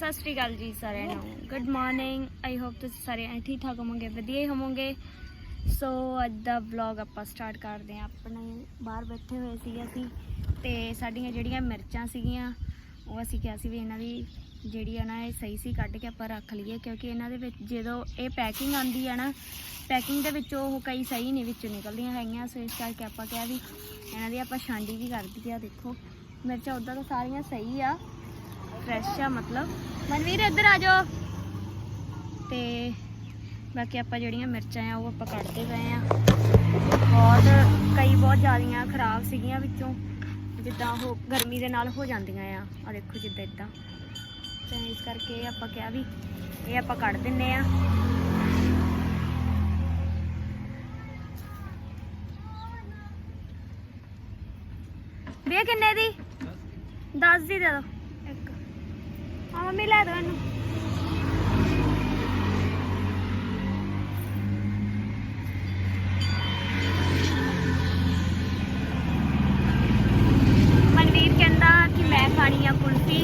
ਸਤਿ ਸ਼੍ਰੀ ਅਕਾਲ ਜੀ ਸਾਰਿਆਂ ਨੂੰ। ਗੁੱਡ ਮਾਰਨਿੰਗ ਆਈ ਹੋਪ ਤੁਸੀਂ ਸਾਰੇ ਠੀਕ ਠਾਕ ਹੋਵੋਗੇ, ਵਧੀਆ ਹੀ ਹੋਵੋਗੇ। ਸੋ ਅੱਜ ਦਾ ਵਲੌਗ ਆਪਾਂ ਸਟਾਰਟ ਕਰਦੇ ਹਾਂ। ਆਪਣੇ ਬਾਹਰ ਬੈਠੇ ਹੋਏ ਸੀ ਅਸੀਂ ਤੇ ਸਾਡੀਆਂ ਜਿਹੜੀਆਂ ਮਿਰਚਾਂ ਸੀਗੀਆਂ, ਉਹ ਅਸੀਂ ਕਿਹਾ ਸੀ ਵੀ ਇਹਨਾਂ ਦੀ ਜਿਹੜੀ ਆ ਨਾ, ਇਹ ਸਹੀ ਸੀ, ਕੱਢ ਕੇ ਆਪਾਂ ਰੱਖ ਲਈਏ, ਕਿਉਂਕਿ ਇਹਨਾਂ ਦੇ ਵਿੱਚ ਜਦੋਂ ਇਹ ਪੈਕਿੰਗ ਆਂਦੀ ਆ ਨਾ ਪੈਕਿੰਗ ਦੇ ਵਿੱਚ ਉਹ ਕਈ ਸਹੀ ਨਹੀਂ ਵਿੱਚੋਂ ਨਿਕਲਦੀਆਂ ਹੈਗੀਆਂ, ਸੋ ਇਸ ਕਰਕੇ ਆਪਾਂ ਕਿਹਾ ਵੀ ਇਹਨਾਂ ਦੀ ਆਪਾਂ ਛਾਂਡੀ ਵੀ ਕਰ ਦਈਏ ਆ ਦੇਖੋ। ਮਿਰਚਾਂ ਉਦਾਂ ਤਾਂ ਸਾਰੀਆਂ ਸਹੀ ਆ ਫਰੈਸ਼ ਆ, ਮਤਲਬ। ਮਨਵੀਰ, ਇੱਧਰ ਆ ਜਾਓ। ਤੇ ਬਾਕੀ ਆਪਾਂ ਜਿਹੜੀਆਂ ਮਿਰਚਾਂ ਆ, ਉਹ ਆਪਾਂ ਕੱਢਦੇ ਪਏ ਆ। ਬਹੁਤ, ਕਈ ਬਹੁਤ ਜ਼ਿਆਦੀਆਂ ਖਰਾਬ ਸੀਗੀਆਂ ਵਿੱਚੋਂ। ਜਿੱਦਾਂ ਉਹ ਗਰਮੀ ਦੇ ਨਾਲ ਹੋ ਜਾਂਦੀਆਂ ਆ। ਆ ਦੇਖੋ ਜਿੱਦਾਂ ਇਦਾਂ। ਤੇ ਇਸ ਕਰਕੇ ਆਪਾਂ ਕਿਹਾ ਵੀ ਇਹ ਆਪਾਂ ਕੱਢ ਦਿੰਨੇ ਆ। ਵੀ ਕਿੰਨੇ ਦੀ? 10 ਦੀ ਦੇ ਦੋ। ਆ ਮੰਮੀ ਲੈ ਦੋ ਇਹਨੂੰ ਮਨਵੀਰ ਕਹਿੰਦਾ ਕਿ ਮੈਂ ਖਾਣੀ ਆ ਕੁਲਫੀ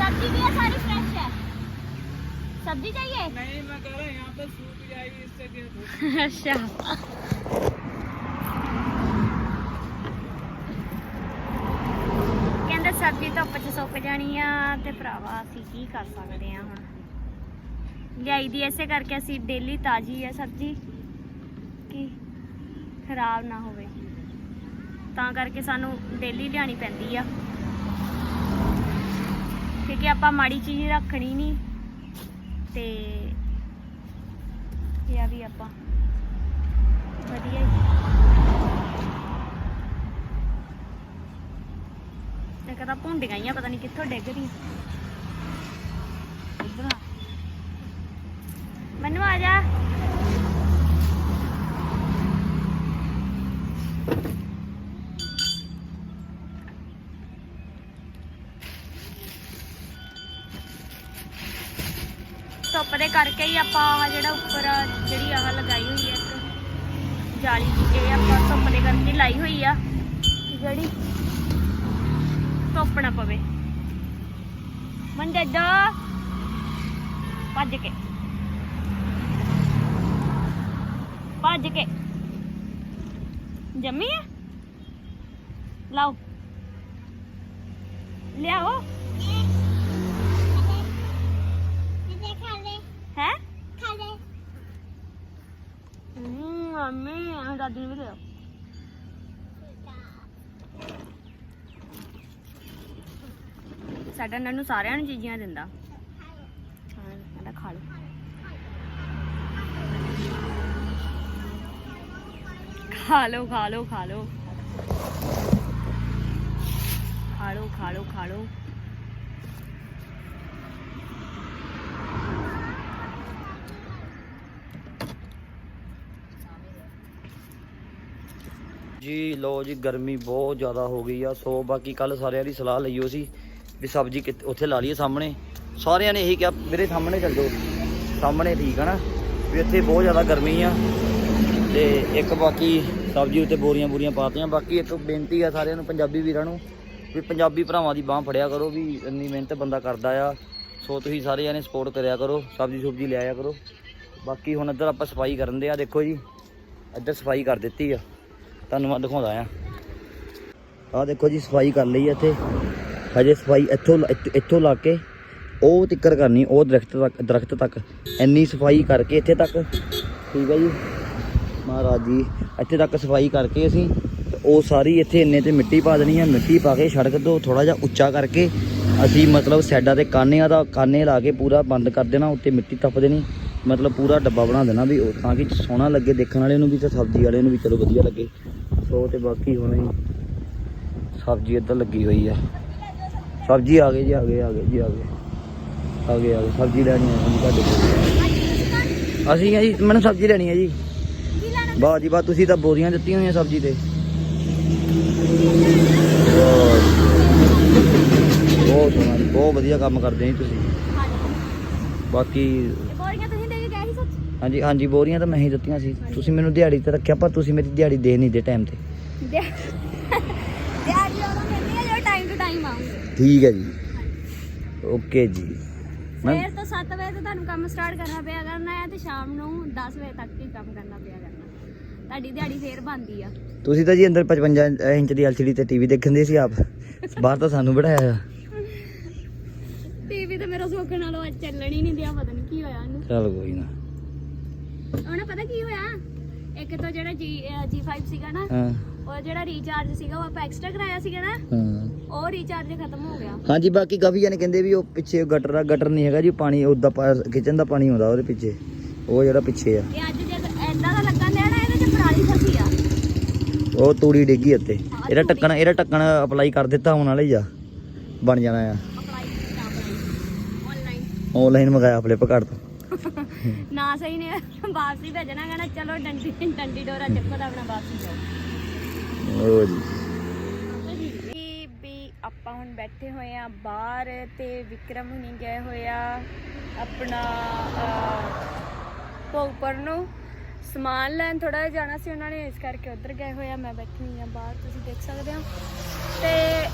सब्जी भी है सारी फ्रेश है सब्जी चाहिए नहीं मैं कह रहा यहाँ पे सूख जाएगी इससे क्या ਧੁੱਪ 'ਚ ਸੁੱਕ ਜਾਣੀ ਆ ਤੇ ਭਰਾਵਾ ਅਸੀਂ ਕੀ ਕਰ ਸਕਦੇ ਆ ਹੁਣ? ਲਿਆਈ ਦੀ ਐਸੇ ਕਰਕੇ ਅਸੀਂ ਡੇਲੀ ਤਾਜ਼ੀ ਆ ਸਬਜ਼ੀ, ਕਿ ਖਰਾਬ ਨਾ ਹੋਵੇ। ਤਾਂ ਕਰਕੇ ਸਾਨੂੰ ਡੇਲੀ ਲਿਆਣੀ ਪੈਂਦੀ ਆ। ਕਿਉਂਕਿ ਆਪਾਂ ਮਾੜੀ ਚੀਜ਼ ਰੱਖਣੀ ਨਹੀਂ ਤੇ ਇਹ ਆ ਵੀ ਆਪਾਂ ਵਧੀਆ ਜੀ ਇੱਕ ਤਾਂ ਭੁੰਡੀਆਂ ਹੀ ਆ, ਪਤਾ ਨਹੀਂ ਕਿੱਥੋਂ ਡਿੱਗ ਰਹੀ ਇੱਧਰ ਮੈਨੂੰ ਆ ਜਾ। ਧੁੱਪ ਦੇ ਕਰਕੇ ਹੀ ਆਪਾਂ ਆਹ ਜਿਹੜਾ ਉੱਪਰ ਜਿਹੜੀ ਆਹ ਲਗਾਈ ਹੋਈ ਹੈ ਇੱਕ ਜਾਲੀ ਇਹ ਆਪਾਂ ਧੁੱਪ ਦੇ ਕਰਕੇ ਲਾਈ ਹੋਈ ਆ। ਜਿਹੜੀ ਨਾ ਪਵੇ। ਮੰਡੇ ਦਾ ਭੱਜ ਕੇ। ਭੱਜ ਕੇ। ਜੰਮੀ ਹੈ ਲਾਓ। ਲਿਆਓ। ਹੈ? ਹੂੰ ਮੰਮੀ ਆ ਦਾਦੀ ਨੂੰ ਵੀ ਲਿਆਓ। ਸਾਡਾ ਨੰਨੂ ਸਾਰਿਆਂ ਨੂੰ ਚੀਜ਼ਾਂ ਦਿੰਦਾ। ਹਾਂ ਕਹਿੰਦਾ ਖਾ ਲਓ। ਖਾ ਲਓ ਖਾ ਲਓ ਖਾ ਲਓ। ਖਾ ਲਓ ਖਾ ਲਓ ਖਾ ਲਓ। ਜੀ ਲੋ ਜੀ, ਗਰਮੀ ਬਹੁਤ ਜ਼ਿਆਦਾ ਹੋ ਗਈ ਆ। ਸੋ ਬਾਕੀ ਕੱਲ ਸਾਰਿਆਂ ਦੀ ਸਲਾਹ ਲਈ ਸੀ। ਵੀ ਸਬਜ਼ੀ ਕਿੱਥੇ- ਉੱਥੇ ਲਾ ਲਈਏ ਸਾਹਮਣੇ। ਸਾਰਿਆਂ ਨੇ ਇਹੀ ਕਿਹਾ, ਮੇਰੇ ਸਾਹਮਣੇ ਚੱਲ ਜਾਓ। ਸਾਹਮਣੇ ਠੀਕ ਹੈ ਨਾ? ਵੀ ਇੱਥੇ ਬਹੁਤ ਜ਼ਿਆਦਾ ਗਰਮੀ ਆ। ਤੇ ਇੱਕ ਬਾਕੀ ਸਬਜ਼ੀ ਉੱਤੇ ਬੋਰੀਆਂ ਬੋਰੀਆਂ ਪਾਤੀਆਂ। ਬਾਕੀ ਇੱਕ ਬੇਨਤੀ ਆ ਸਾਰਿਆਂ ਨੂੰ, ਪੰਜਾਬੀ ਵੀਰਾਂ ਨੂੰ, ਵੀ ਪੰਜਾਬੀ ਭਰਾਵਾਂ ਦੀ ਬਾਹ ਫੜਿਆ ਕਰੋ ਵੀ ਇੰਨੀ ਮਿਹਨਤ ਬੰਦਾ ਕਰਦਾ ਆ। ਸੋ ਤੁਸੀਂ ਸਾਰੇ ਜਣੇ ਸਪੋਰਟ ਕਰਿਆ ਕਰੋ, ਸਬਜ਼ੀ ਸੁਬਜ਼ੀ ਲਿਆਇਆ ਕਰੋ। ਬਾਕੀ ਹੁਣ ਇੱਧਰ ਆਪਾਂ ਸਫ਼ਾਈ ਕਰਨ ਦੇ ਆ। ਦੇਖੋ ਜੀ, ਇੱਧਰ ਸਫ਼ਾਈ ਕਰ ਦਿੱਤੀ ਆ। ਤੁਹਾਨੂੰ ਮੈਂ ਦਿਖਾਉਂਦਾ ਆ। ਆਹ ਦੇਖੋ ਜੀ, ਸਫ਼ਾਈ ਕਰ ਲਈ ਇੱਥੇ। ਹਜੇ ਸਫ਼ਾਈ ਇੱਥੋਂ ਇੱਥ- ਇੱਥੋਂ ਲਾ ਕੇ ਉਹ ਤਿੱਕਰ ਕਰਨੀ, ਉਹ ਦਰਖਤ ਤੱਕ ਦਰਖਤ ਤੱਕ। ਇੰਨੀ ਸਫ਼ਾਈ ਕਰਕੇ ਇੱਥੇ ਤੱਕ। ਠੀਕ ਹੈ ਜੀ। ਮਹਾਰਾਜ ਜੀ, ਇੱਥੇ ਤੱਕ ਸਫ਼ਾਈ ਕਰਕੇ ਅਸੀਂ ਉਹ ਸਾਰੀ ਇੱਥੇ ਇੰਨੇ ਤੇ ਮਿੱਟੀ ਪਾ ਦੇਣੀ ਹੈ ਮਿੱਟੀ ਪਾ ਕੇ ਸੜਕ ਤੋਂ ਥੋੜਾ ਜਿਹਾ ਉੱਚਾ ਕਰਕੇ ਅਸੀਂ ਮਤਲਬ ਸਾਈਡਾਂ ਤੇ ਕਾਨਿਆਂ ਦਾ ਕਾਨੇ ਲਾ ਕੇ ਪੂਰਾ ਬੰਦ ਕਰ ਦੇਣਾ, ਉੱਤੇ ਮਿੱਟੀ ਤੱਪ ਦੇਣੀ। ਮਤਲਬ ਪੂਰਾ ਡੱਬਾ ਬਣਾ ਦੇਣਾ ਵੀ ਉਹ ਤਾਂ ਕਿ ਸੋਹਣਾ ਲੱਗੇ, ਦੇਖਣ ਵਾਲੇ ਨੂੰ ਵੀ ਤੇ ਸਬਜ਼ੀ ਵਾਲੇ ਨੂੰ ਵੀ ਚਲੋ ਵਧੀਆ ਲੱਗੇ। ਸੋ ਤੇ ਬਾਕੀ ਹੁਣ ਸਬਜ਼ੀ ਇੱਧਰ ਲੱਗੀ ਹੋਈ ਹੈ ਸਬਜ਼ੀ ਆ ਗਈ ਜੀ ਆ ਗਏ ਆ ਗਏ ਜੀ ਆ ਗਏ ਆ ਗਏ ਆ ਗਏ ਸਬਜ਼ੀ ਲੈਣੀ ਆ ਜੀ ਤੁਹਾਡੇ ਕੋਲ। ਅਸੀਂ ਆ ਜੀ ਮੈਨੂੰ ਸਬਜ਼ੀ ਲੈਣੀ ਹੈ ਜੀ। ਵਾਹ ਜੀ ਵਾਹ ਤੁਸੀਂ ਤਾਂ ਬੋਰੀਆਂ ਦਿੱਤੀਆਂ ਹੋਈਆਂ ਸਬਜ਼ੀ ਤੇ। ਬਹੁਤ ਸੋਹਣਾ ਬਹੁਤ ਵਧੀਆ ਕੰਮ ਕਰਦੇ ਜੀ ਤੁਸੀਂ। ਬਾਕੀ ਬੋਰੀਆਂ ਤੁਸੀਂ ਦੇ ਕੇ ਗਏ ਸੀ ਸੱਚ? ਹਾਂਜੀ ਹਾਂਜੀ ਬੋਰੀਆਂ ਤਾਂ ਮੈਂ ਹੀ ਦਿੱਤੀਆਂ ਸੀ। ਤੁਸੀਂ ਮੈਨੂੰ ਦਿਹਾੜੀ ਤੇ ਰੱਖਿਆ ਪਰ ਤੁਸੀਂ ਮੇਰੀ ਦਿਹਾੜੀ ਦੇ ਨਹੀਂ ਦੇ ਟਾਈਮ ਤੇ ਦਿਹਾੜੀ ਉਹਦਾ ਮਿਲਦੀ ਹੈ ਜੋ ਟਾਈਮ ਟੂ ਟਾਈਮ ਆਉਂਗੇ ਠੀਕ ਹੈ ਜੀ। ਓਕੇ ਜੀ। ਸਵੇਰ ਤੋਂ 7 ਵਜੇ ਤੋਂ ਤੁਹਾਨੂੰ ਕੰਮ ਸਟਾਰਟ ਕਰਨਾ ਪਿਆ ਕਰਨਾ ਹੈ ਤੇ ਸ਼ਾਮ ਨੂੰ 10 ਵਜੇ ਤੱਕ ਹੀ ਕੰਮ ਕਰਨਾ ਪਿਆ ਕਰਨਾ। ਤੁਹਾਡੀ ਦਿਹਾੜੀ ਫੇਰ ਬਣਦੀ ਆ। ਤੁਸੀਂ ਤਾਂ ਜੀ ਅੰਦਰ 55 ਇੰਚ ਦੀ LCD ਤੇ ਟੀਵੀ ਦੇਖਣ ਦੇ ਸੀ ਆਪ। ਬਾਹਰ ਤਾਂ ਸਾਨੂੰ ਬਿਠਾਇਆ। ਆ ਟੀਵੀ ਤੇ ਮੇਰਾ ਸੁੱਖ ਨਾਲੋਂ ਅੱਜ ਚੱਲਣ ਹੀ ਨਹੀਂ ਦਿਆ ਪਤਾ ਨਹੀਂ ਕੀ ਹੋਇਆ ਉਹਨੂੰ। ਚੱਲ ਕੋਈ ਨਾ। ਉਹਨੇ ਪਤਾ ਕੀ ਹੋਇਆ? ਇੱਕ ਤਾਂ ਜਿਹੜਾ ਜੀ G5 ਸੀਗਾ ਨਾ ਉਹ ਜਿਹੜਾ ਰੀਚਾਰਜ ਸੀਗਾ ਉਹ ਆਪਾਂ ਐਕਸਟਰਾ ਕਰਾਇਆ ਸੀਗਾ ਨਾ? ਹਾਂ। ਉਹ ਰੀਚਾਰਜ ਖਤਮ ਹੋ ਗਿਆ। ਹਾਂਜੀ ਬਾਕੀ ਕਾਫੀ ਜਣੇ ਕਹਿੰਦੇ ਵੀ ਉਹ ਪਿੱਛੇ ਗਟਰ ਆ ਗਟਰ ਨਹੀਂ ਹੈਗਾ ਜੀ ਪਾਣੀ ਉਹਦਾ ਕਿਚਨ ਦਾ ਪਾਣੀ ਆਉਂਦਾ ਉਹਦੇ ਪਿੱਛੇ। ਉਹ ਜਿਹੜਾ ਪਿੱਛੇ ਆ। ਇਹ ਅੱਜ ਜੇ ਐਦਾਂ ਦਾ ਲੱਗਣ ਦਿਆ ਨਾ ਇਹਦੇ ਚ ਪਰਾਲੀ ਫਸੀ ਆ। ਉਹ ਤੂੜੀ ਡਿੱਗੀ ਉੱਤੇ। ਇਹਦਾ ਢੱਕਣ ਇਹਦਾ ਢੱਕਣ ਅਪਲਾਈ ਕਰ ਦਿੱਤਾ ਹੁਣ ਵਾਲੇ ਜਾ ਬਣ ਜਾਣਾ ਆ। ਅਪਲਾਈ ਕੀਤਾ ਆਨਲਾਈਨ ਆਨਲਾਈਨ ਮੰਗਾਇਆ ਫਲਿੱਪਕਾਰਟ ਤੋਂ। ਨਾ ਸਹੀ ਨੇ ਵਾਪਸੀ ਭੇਜਣਾ ਕਹਿੰਦਾ ਚਲੋ ਡੰਡੀ ਡੰਡੀ ਡੋਰਾ ਚੱਕੋ ਤਾਂ ਆਪਣਾ ਵਾਪਸੀ ਜਾਓ। ਉਹ ਜੀ। ਵੀ ਆਪਾਂ ਹੁਣ ਬੈਠੇ ਹੋਏ ਆ ਬਾਹਰ ਤੇ ਵਿਕਰਮ ਹੁਣੀ ਗਏ ਹੋਏ ਆ ਆਪਣਾ ਭੋਗਪੁਰ ਨੂੰ। ਸਮਾਨ ਲੈਣ ਥੋੜਾ ਜਿਹਾ ਜਾਣਾ ਸੀ ਉਹਨਾਂ ਨੇ ਇਸ ਕਰਕੇ ਉੱਧਰ ਗਏ ਹੋਏ ਆ। ਮੈਂ ਬੈਠੀ ਹੋਈ ਆ ਬਾਹਰ ਤੁਸੀਂ ਦੇਖ ਸਕਦੇ ਹੋ। ਤੇ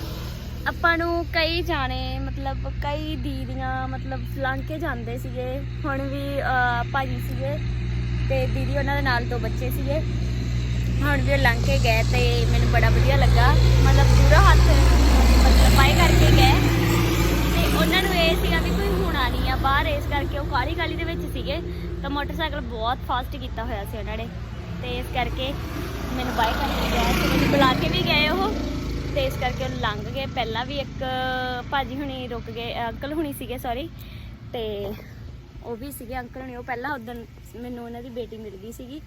ਆਪਾਂ ਨੂੰ ਕਈ ਜਾਣੇ ਮਤਲਬ ਕਈ ਦੀਦੀਆਂ ਮਤਲਬ ਲੰਘ ਕੇ ਜਾਂਦੇ ਸੀਗੇ। ਹੁਣ ਵੀ ਅਹ, ਭਾਜੀ ਸੀਗੇ ਤੇ ਦੀਦੀ ਉਹਨਾਂ ਦੇ ਨਾਲ ਦੋ ਬੱਚੇ ਸੀਗੇ। ਹੁਣ ਵੀ ਉਹ ਲੰਘ ਕੇ ਗਏ ਤੇ ਮੈਨੂੰ ਬੜਾ ਵਧੀਆ ਲੱਗਾ। ਮਤਲਬ ਪੂਰਾ ਹੱਥ ਮਤਲਬ ਪਾਈ ਕਰਕੇ ਗਏ। ਤੇ ਉਹਨਾਂ ਨੂੰ ਇਹ ਸੀਗਾ ਵੀ ਕੋਈ ਹੋਣਾ ਨਹੀਂ ਆ, ਬਾਹਰ ਇਸ ਕਰਕੇ ਉਹ ਕਾਲੀ ਕਾਲੀ ਦੇ ਵਿੱਚ ਸੀਗੇ। ਤਾਂ ਮੋਟਰਸਾਈਕਲ ਬਹੁਤ ਫਾਸਟ ਕੀਤਾ ਹੋਇਆ ਸੀ ਉਹਨਾਂ ਨੇ। ਤੇ ਇਸ ਕਰਕੇ ਮੈਨੂੰ ਬਾਈ ਕਰਕੇ ਗਏ ਤੇ ਮੈਨੂੰ ਬੁਲਾ ਕੇ ਵੀ ਗਏ ਉਹ। ਤੇ ਇਸ ਕਰਕੇ ਉਹ ਲੰਘ ਗਏ। ਪਹਿਲਾਂ ਵੀ ਇੱਕ ਭਾਜੀ ਹੁਣੀ ਰੁਕ ਗਏ, ਅੰਕਲ ਹੁਣੀ ਸੀਗੇ ਸੌਰੀ ਤੇ ਉਹ ਵੀ ਸੀਗੇ ਅੰਕਲ ਹੁਣੀ। ਉਹ ਪਹਿਲਾਂ ਉਦੋਂ ਮੈਨੂੰ ਉਹਨਾਂ ਦੀ ਬੇਟੀ ਮਿਲ ਗਈ ਸੀਗੀ।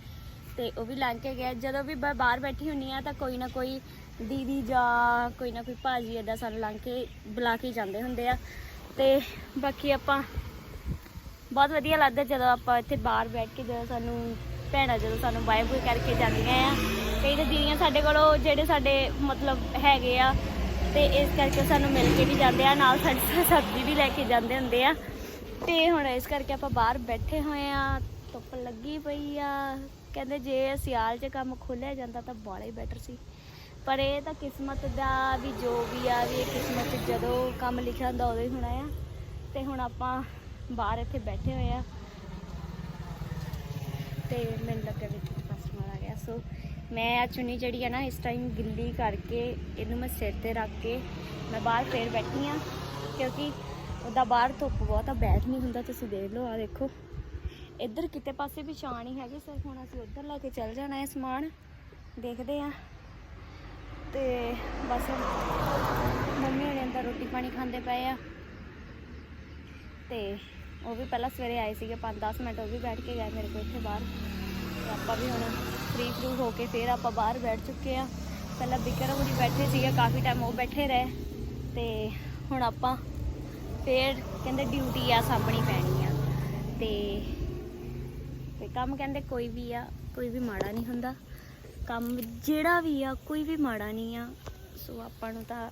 ਤੇ ਉਹ ਵੀ ਲੰਘ ਕੇ ਗਏ ਜਦੋਂ ਵੀ ਮੈਂ ਬਾਹਰ ਬੈਠੀ ਹੁੰਨੀ ਆ ਤਾਂ ਕੋਈ ਨਾ ਕੋਈ ਦੀਦੀ ਜਾਂ ਕੋਈ ਨਾ ਕੋਈ ਭਾਜੀ ਏਦਾਂ ਸਾਨੂੰ ਲੰਘ ਕੇ ਬੁਲਾ ਕੇ ਜਾਂਦੇ ਹੁੰਦੇ ਆ। ਤੇ ਬਾਕੀ ਆਪਾਂ ਬਹੁਤ ਵਧੀਆ ਲੱਗਦਾ ਜਦੋਂ ਆਪਾਂ ਇੱਥੇ ਬਾਹਰ ਬੈਠ ਕੇ ਜਦੋਂ ਸਾਨੂੰ ਭੈਣਾਂ ਜਦੋਂ ਸਾਨੂੰ ਬਾਏ ਬੁਏ ਕਰਕੇ ਜਾਂਦੀਆਂ ਆ। ਕਈ ਤਾਂ ਦੀਦੀਆਂ ਸਾਡੇ ਕੋਲੋਂ ਜਿਹੜੇ ਸਾਡੇ ਮਤਲਬ ਹੈਗੇ ਆ ਤੇ ਇਸ ਕਰਕੇ ਸਾਨੂੰ ਮਿਲ ਕੇ ਵੀ ਜਾਂਦੇ ਆ, ਨਾਲ ਸਾਡੀ ਸਬਜ਼ੀ ਵੀ ਲੈ ਕੇ ਜਾਂਦੇ ਹੁੰਦੇ ਆ। ਤੇ ਹੁਣ ਇਸ ਕਰਕੇ ਆਪਾਂ ਬਾਹਰ ਬੈਠੇ ਹੋਏ ਆ, ਧੁੱਪ ਲੱਗੀ ਪਈ ਆ। ਕਹਿੰਦੇ ਜੇ ਸਿਆਲ 'ਚ ਕੰਮ ਖੋਲਿਆ ਜਾਂਦਾ ਤਾਂ ਬਾਲਾ ਹੀ ਬੈਟਰ ਸੀ। ਪਰ ਇਹ ਤਾਂ ਕਿਸਮਤ ਦਾ ਵੀ ਜੋ ਵੀ ਆ, ਵੀ ਇਹ ਕਿਸਮਤ 'ਚ ਜਦੋਂ ਕੰਮ ਲਿਖਿਆ ਹੁੰਦਾ ਉਦੋਂ ਹੀ ਹੋਣਾ ਆ। ਤੇ ਹੁਣ ਆਪਾਂ ਬਾਹਰ ਇੱਥੇ ਬੈਠੇ ਹੋਏ ਆ। ਤੇ ਮੈਨੂੰ ਲੱਗਿਆ ਵਿੱਚ ਕਸਟਮਰ ਆ ਗਿਆ। ਸੋ ਮੈਂ ਆ ਚੁੰਨੀ ਜਿਹੜੀ ਆ ਨਾ, ਇਸ ਟਾਈਮ ਗਿੱਲੀ ਕਰਕੇ ਇਹਨੂੰ ਮੈਂ ਸਿਰ ਤੇ ਰੱਖ ਕੇ ਮੈਂ ਬਾਹਰ ਫੇਰ ਬੈਠੀ ਆ। ਕਿਉਂਕਿ ਉਹਦਾ ਬਾਹਰ ਧੁੱਪ ਬਹੁਤ ਆ, ਬੈਠ ਨਹੀਂ ਹੁੰਦਾ, ਤੁਸੀਂ ਦੇਖ ਲਓ ਆ ਦੇਖੋ। ਇੱਧਰ ਕਿਤੇ ਪਾਸੇ ਵੀ ਛਾਂ ਨਹੀਂ ਹੈਗੀ ਸਰ ਹੁਣ ਅਸੀਂ ਉੱਧਰ ਲੈ ਕੇ ਚੱਲ ਜਾਣਾ ਹੈ ਸਮਾਨ। ਦੇਖਦੇ ਆ ਤੇ ਬਸ ਮੰਮੀ ਹੁਣੇ ਅੰਦਰ ਰੋਟੀ ਪਾਣੀ ਖਾਂਦੇ ਪਏ ਆ। ਤੇ ਉਹ ਵੀ ਪਹਿਲਾਂ ਸਵੇਰੇ ਆਏ ਸੀਗੇ 5-10 ਮਿੰਟ ਉਹ ਵੀ ਬੈਠ ਕੇ ਗਏ ਮੇਰੇ ਕੋਲ ਇੱਥੇ ਬਾਹਰ। ਤੇ ਆਪਾਂ ਵੀ ਹੁਣ ਫ੍ਰੀ ਫਰੂ ਹੋ ਕੇ ਫੇਰ ਆਪਾਂ ਬਾਹਰ ਬੈਠ ਚੁੱਕੇ ਆ ਪਹਿਲਾਂ ਬਿਕਰਮ ਹੁਣੀ ਬੈਠੇ ਸੀਗੇ, ਕਾਫੀ ਟਾਈਮ ਉਹ ਬੈਠੇ ਰਹੇ। ਤੇ ਹੁਣ ਆਪਾਂ ਫੇਰ ਕਹਿੰਦੇ ਡਿਊਟੀ ਆ, ਸਾਂਭਣੀ ਪੈਣੀ ਆ। ਤੇ ਤੇ ਕੰਮ ਕਹਿੰਦੇ ਕੋਈ ਵੀ ਆ, ਕੋਈ ਵੀ ਮਾੜਾ ਨਹੀਂ ਹੁੰਦਾ। ਕੰਮ ਜਿਹੜਾ ਵੀ ਆ, ਕੋਈ ਵੀ ਮਾੜਾ ਨਹੀਂ ਆ। ਸੋ ਆਪਾਂ ਨੂੰ ਤਾਂ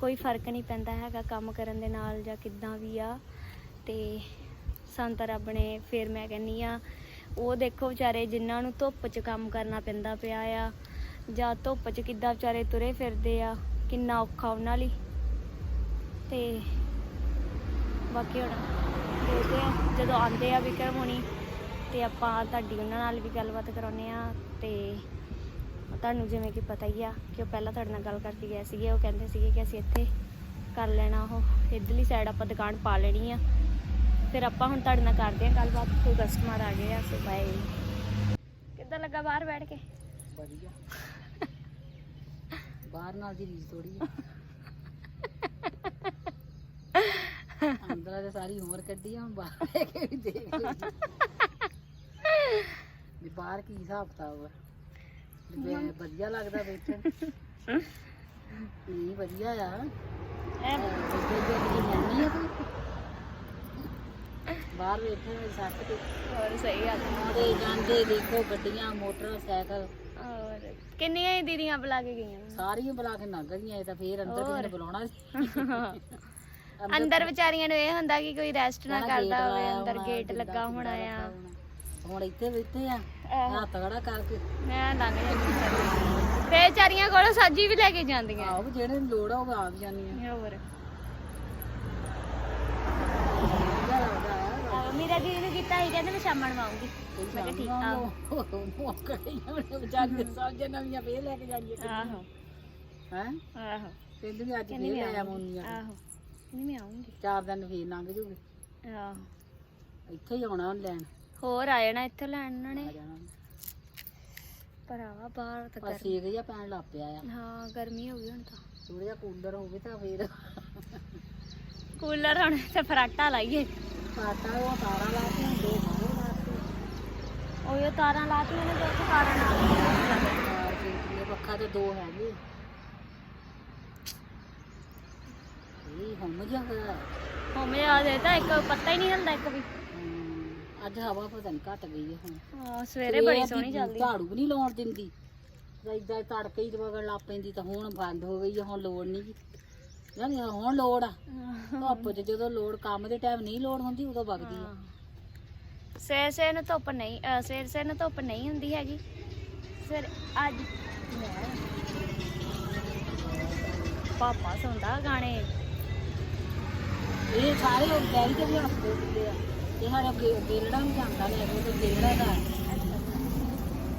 ਕੋਈ ਫ਼ਰਕ ਨਹੀਂ ਪੈਂਦਾ ਹੈਗਾ ਕੰਮ ਕਰਨ ਦੇ ਨਾਲ ਜਾਂ ਕਿੱਦਾਂ ਵੀ ਆ। ਤੇ ਸੰਤ ਰੱਬ ਨੇ ਫਿਰ ਮੈਂ ਕਹਿੰਨੀ ਆ, ਉਹ ਦੇਖੋ ਵਿਚਾਰੇ ਜਿਨ੍ਹਾਂ ਨੂੰ ਧੁੱਪ 'ਚ ਕੰਮ ਕਰਨਾ ਪੈਂਦਾ ਪਿਆ ਆ, ਜਾਂ ਧੁੱਪ 'ਚ ਕਿੱਦਾਂ ਵਿਚਾਰੇ ਤੁਰੇ ਫਿਰਦੇ ਆ, ਕਿੰਨਾ ਔਖਾ ਉਹਨਾਂ ਲਈ। ਤੇ ਬਾਕੀ ਹੁਣ ਦੇਖਦੇ ਆ, ਜਦੋਂ ਆਉਂਦੇ ਆ ਵਿਕਰਮ ਹੋਣੀ ਤੇ ਆਪਾਂ ਤੁਹਾਡੀ ਉਹਨਾਂ ਨਾਲ ਵੀ ਗੱਲਬਾਤ ਕਰਾਉਨੇ ਆ ਤੇ ਤੁਹਾਨੂੰ ਜਿਵੇਂ ਕਿ ਪਤਾ ਹੀ ਆ ਕਿ ਉਹ ਪਹਿਲਾਂ ਤੁਹਾਡੇ ਨਾਲ ਗੱਲ ਕਰਕੇ ਗਏ ਸੀਗੇ ਉਹ ਕਹਿੰਦੇ ਸੀਗੇ ਕਿ ਅਸੀਂ ਇੱਥੇ ਕਰ ਲੈਣਾ ਉਹ ਇਧਰਲੀ ਸਾਈਡ ਆਪਾਂ ਦੁਕਾਨ ਪਾ ਲੈਣੀ ਆ। ਫਿਰ ਆਪਾਂ ਹੁਣ ਤੁਹਾਡੇ ਨਾਲ ਕਰਦੇ ਆ ਗੱਲਬਾਤ ਕੋਈ ਕਸਟਮਰ ਆ ਗਏ ਆ ਸੋ ਬਾਏ ਕਿੱਦਾਂ ਲੱਗਾ ਬਾਹਰ ਬੈਠ ਕੇ? ਵਧੀਆ। ਬਾਹਰ ਨਾਲ ਦੀ ਰੀਸ ਥੋੜੀ ਅੰਦਰ ਤੇ ਸਾਰੀ ਉਮਰ ਕੱਢੀ ਆ ਹੁਣ ਬਾਹਰ ਕੇ ਵੀ ਦੇਖ ਲਈ ਵੀ ਬਾਹਰ ਕੀ ਹਿਸਾਬ ਕਿਤਾਬ ਆ? ਵੀ ਵੈ- ਵਧੀਆ ਲੱਗਦਾ ਬੈਠਣ ਨਹੀਂ ਵਧੀਆ ਆ। ਐ ਬੈਠੇ ਬੈਠੇ ਜਾਨੀ ਆ। ਤੂੰ ਬਾਹਰ ਬੈਠੇ ਹੋਏ ਸੱਤ ਤੇ ਹੋਰ ਸਹੀ ਆ। ਆਉਂਦੇ ਜਾਂਦੇ ਦੇਖੋ ਗੱਡੀਆਂ ਮੋਟਰਸਾਈਕਲ। ਔਰ ਕਿੰਨੀਆਂ ਹੀ ਦੀਦੀਆਂ ਬੁਲਾ ਕੇ ਗਈਆਂ? ਸਾਰੀਆਂ ਬੁਲਾ ਕੇ ਲੰਘ ਗਈਆਂ ਇਹ ਤਾਂ ਫੇਰ ਅੰਦਰ ਹੋਰ। ਕਿਸੇ ਨੇ ਬੁਲਾਉਣਾ ਸੀ। ਅੰਦਰ ਵਿਚਾਰੀਆਂ ਨੂੰ ਇਹ ਹੁੰਦਾ ਕਿ ਕੋਈ ਰੈਸਟ ਨਾ ਕਰਦਾ ਹੋਵੇ ਅੰਦਰ ਗੇਟ ਲੱਗਾ ਹੋਣਾ ਆ। ਹੋਣਾ। ਇੱਥੇ ਬੈਠੇ ਆ। ਆਹੋ। ਹੱਥ ਖੜਾ ਕਰਕੇ। ਮੈਂ ਲੰਘ ਜਾਂਦੀ ਬੇਚਾਰੀਆਂ ਕੋਲੋਂ ਸਬਜ਼ੀ ਵੀ ਲੈ ਕੇ ਜਾਂਦੀਆਂ। ਆਹੋ ਵੀ ਜਿਹੜੇ ਨੂੰ ਲੋੜ ਆ ਉਹ ਆਪ ਜਾਨੀ ਆ ਹੋਰ। ਵਧੀਆ ਲੱਗਦਾ ਆ ਮੇਰਾ ਦੀਦੀ ਨੇ ਕੀਤਾ ਸੀ ਕਹਿੰਦੇ ਮੈਂ ਸ਼ਾਮਾਂ ਨੂੰ ਆਉਂਗੀ ਮੈਂ ਕਿਹਾ ਠੀਕ ਆ। ਮੌਕਾ ਹੀ ਨਾ ਵਿਚਾਰੀ ਸਬਜ਼ੀਆਂ ਨਵੀਆਂ ਫੇਰ ਲੈ ਕੇ ਜਾਈਏ ਆਹੋ। ਹੈ? ਆਹੋ। ਕਹਿੰਦੀ ਵੀ ਅੱਜ ਮੈਂ ਲੈ। ਆਵਾਂਗੀਆਂ ਆਹੋ। ਨਹੀਂ ਮੈਂ ਆਉਂਗੀ ਚਾਰ ਦਿਨ ਫੇਰ ਲੰਘ ਜੂਗੇ। ਆਹੋ। ਇੱਥੇ ਹੀ ਆਉਣਾ ਉਹਨੇ ਲੈਣ। ਹੋਰ ਆ ਜਾਣਾ ਇੱਥੇ ਲੈਣ ਉਹਨਾਂ ਨੇ। ਭਰਾਵਾ ਬਾਹਰ ਤਾਂ ਗਰਮੀ ਸੇਕ ਜਿਹਾ ਪੈਣ ਲੱਗ ਪਿਆ ਆ। ਹਾਂ ਗਰਮੀ ਹੋ ਗਈ ਹੁਣ ਤਾਂ। ਥੋੜਾ ਜਿਹਾ ਕੂਲਰ ਹੋਵੇ ਤਾਂ ਫੇਰ। ਕੂਲਰ ਹੁਣ ਤੇ ਫਰਾਟਾ ਲਾਈਏ। ਪਾਟਾ ਉਹ ਤਾਰਾਂ ਲਾ ਕੇ ਦੋ ਲਾ ਕੇ। ਉਹ ਇਹ ਤਾਰਾਂ ਲਾਤੀਆਂ ਨੇ ਦੋ ਤਾਰਾਂ ਨਾਲ ਕੇ। ਪੱਖਾ ਤੇ ਦੋ ਹੈਗੇ। ਇਹ ਹਮ ਜਿਹਾ ਹੋਇਆ ਹੋਮੇ ਦੇ ਤਾਂ ਇੱਕ ਪੱਤਾ ਹੀ ਨਹੀਂ ਹਿਲਦਾ ਇੱਕ ਵੀ। ਅੱਜ ਹਵਾ ਪਤਾ ਨਹੀਂ ਘਟ ਗਈ ਹੈ ਹੁਣ। ਹਾਂ ਸਵੇਰੇ ਬੜੀ ਸੋਹਣੀ ਚੱਲਦੀ। ਝਾੜੂ ਵੀ ਨਹੀਂ ਲਾਉਣ ਦਿੰਦੀ। ਇਦਾਂ ਤੜਕੇ ਹੀ ਵਗਣ ਲੱਗ ਪੈਂਦੀ ਤਾਂ ਹੁਣ ਬੰਦ ਹੋ ਗਈ ਹੈ, ਹੁਣ ਲੋੜ ਨਹੀਂ ਯਾਨੀ ਹੁਣ ਲੋੜ ਆ। ਧੁੱਪ 'ਚ ਜਦੋਂ ਲੋੜ ਕੰਮ ਦੇ ਟਾਈਮ ਨਹੀਂ ਲੋੜ ਹੁੰਦੀ ਉਦੋਂ ਵਗਦੀ ਆ। ਸਵੇਰ ਸਵੇਰ ਨੂੰ ਧੁੱਪ ਨਹੀਂ ਸਵੇਰ ਸਵੇਰ ਨੂੰ ਧੁੱਪ ਨਹੀਂ ਹੁੰਦੀ ਹੈਗੀ। ਫਿਰ ਅੱਜ ਪਾਪਾ ਸੁਣਦਾ ਗਾਣੇ। ਇਹ ਸਾਰੇ ਡੈਰੀ ਦੇ ਵੀ ਹੁੰਦੇ ਆ। ਇਹ ਸਾਡਾ ਗੇ- ਗੇਲੜਾ ਵੀ ਜਾਂਦਾ ਨੇ ਉਹ ਤੇ ਗੇਲੜਾ ਦਾ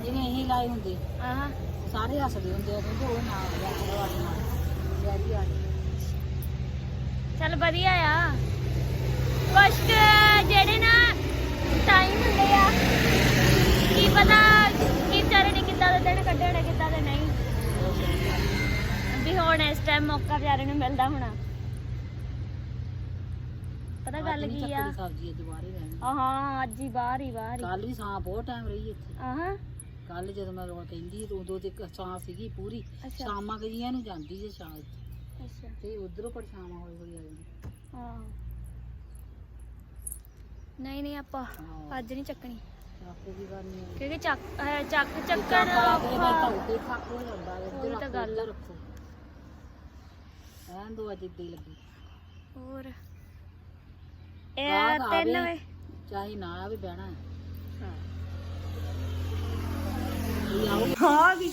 ਜਿਹਨੇ ਇਹੀ ਲਾਏ ਹੁੰਦੇ। ਆਹਾਂ ਸਾਰੇ ਹੱਸਦੇ ਹੁੰਦੇ ਆ ਕਹਿੰਦੇ ਉਹ ਨਾ ਆ ਨਾਲ ਡੈਰੀ ਆ ਚੱਲ ਵਧੀਆ ਆ। ਕੁਛ ਜਿਹੜੇ ਨਾ ਟਾਈਮ ਹੁੰਦੇ ਆ ਕੀ ਪਤਾ ਕੀ ਵਿਚਾਰੇ ਨੇ ਕਿੱਦਾਂ ਦੇ ਦਿਨ ਕੱਢੇ ਹੋਣੇ ਕਿੱਦਾਂ ਦੇ ਨਹੀਂ। ਵੀ ਹੁਣ ਇਸ ਟਾਈਮ ਮੌਕਾ ਵਿਚਾਰੇ ਨੂੰ ਮਿਲਦਾ ਹੋਣਾ। ਪਤਾ ਗੱਲ ਅੱਜ ਕੀ ਆ? ਸਬਜ਼ੀ ਦੁਬਾਰੇ ਰਹਿਣੀ। ਹਾਂ ਅੱਜ ਹੀ ਬਾਹਰ ਹੀ ਬਾਹਰ ਹੀ। ਕੱਲ ਵੀ ਸਾਂ ਬਹੁਤ ਟਾਈਮ ਰਹੀ ਇੱਥੇ। ਆਹਾਂ। ਕੱਲ ਜਦੋਂ ਮੈਂ ਰੋਣ ਕਹਿੰਦੀ ਉਦੋਂ ਤੇ ਸਾਂ ਸੀਗੀ ਪੂਰੀ। ਅੱਛਾ। ਸ਼ਾਮਾਂ ਕਜੀਆਂ ਨੂੰ ਜਾਂਦੀ ਜੇ ਸ਼ਾਮ ਅੱਛਾ। ਤੇ ਉਧਰੋਂ ਪਰਛਾਵਾਂ ਹੋਈ ਹੋਈ ਆ ਜਾਂਦੀ। ਹਾਂ ਨਹੀਂ ਨਹੀਂ ਆਪਾਂ ਹਾਂ। ਅੱਜ ਨਹੀਂ ਚੱਕਣੀ। ਆਪੇ ਵੀ ਕਰਨੀ ਆ ਕਿਉਂਕਿ ਚੱਕ ਅਹ ਚੱਕ ਚੱਕਰ ਔਖਾ। ਤੇ ਹੋ ਜਾਂਦਾ ਉਹੀ ਗੱਲ ਆ। ਰੱਖੋ। ਐਂ ਦੋ ਅੱਜ ਇੱਦਾਂ ਹੀ ਲੱਗੀ। ਹੋਰ? ਗਾਹਕ ਇਹ ਆਵੇ। ਤਿੰਨ ਵੇ ਚਾਹੇ ਨਾ ਆਵੇ ਬਹਿਣਾ ਹੈ। ਹਾਂ। ਇਹ ਆਓ। ਹਾਂ ਵੀ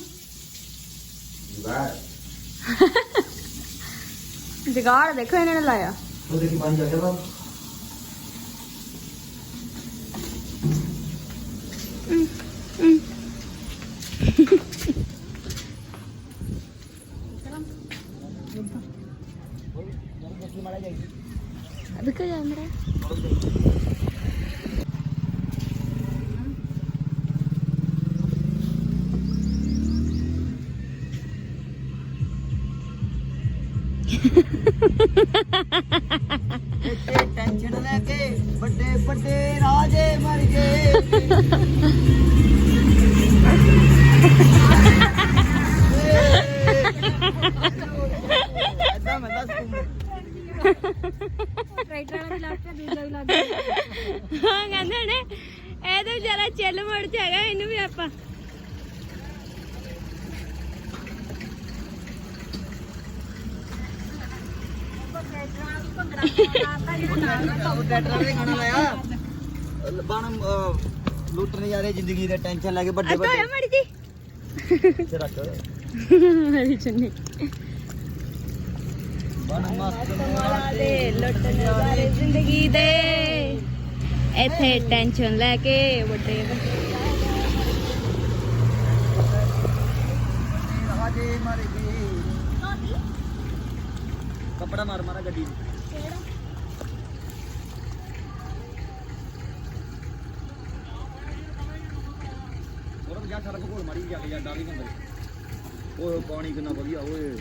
ਜਗਾੜ ਦੇਖੋ ਇਹਨਾਂ ਨੇ ਲਾਇਆ। ਉਹ ਦੇਖੀ ਪਾਣੀ ਜਾ ਗਿਆ ਬਾਬ ਨੇ। ਇਹ ਤਾਂ ਵਿਚਾਰਾ ਚਿੱਲ ਮੜ ਚ ਹੈਗਾ ਇਹਨੂੰ ਵੀ ਆਪਾਂ। ਲਾਇਆ ਬਣ ਲੁੱਟ ਨਜ਼ਾਰੇ ਜ਼ਿੰਦਗੀ ਦੇ ਟੈਨਸ਼ਨ ਲੈ ਕੇ ਵੱਡੇ ਅੱਤਾ ਹੋਇਆ ਵੱਡੇ। ਮੜੀ ਜੀ? ਇੱਥੇ ਰੱਖ। ਮੇਰੀ ਚੁੰਨੀ। ਬਣ ਮਸਤ। ਕਮਾਲਾ ਦੇ ਲੁੱਟ ਨਜ਼ਾਰੇ ਜ਼ਿੰਦਗੀ ਦੇ। ਇੱਥੇ ਟੈਨਸ਼ਨ ਲੈ ਕੇ ਵੱਡੇ ਰਾਜੇ ਮਰ ਗਏ ਕੱਪੜਾ ਮਾਰ ਮਾਰਾ ਗੱਡੀ ਨੂੰ ਹੋਰ ਜਾ ਸੜਕ ਕੋਲ ਮਾਰੀ ਜਾ ਕੇ ਜਾ ਡਾਲੀ ਬੰਦੇ ਓਏ ਪਾਣੀ ਕਿੰਨਾ ਵਧੀਆ ਓਏ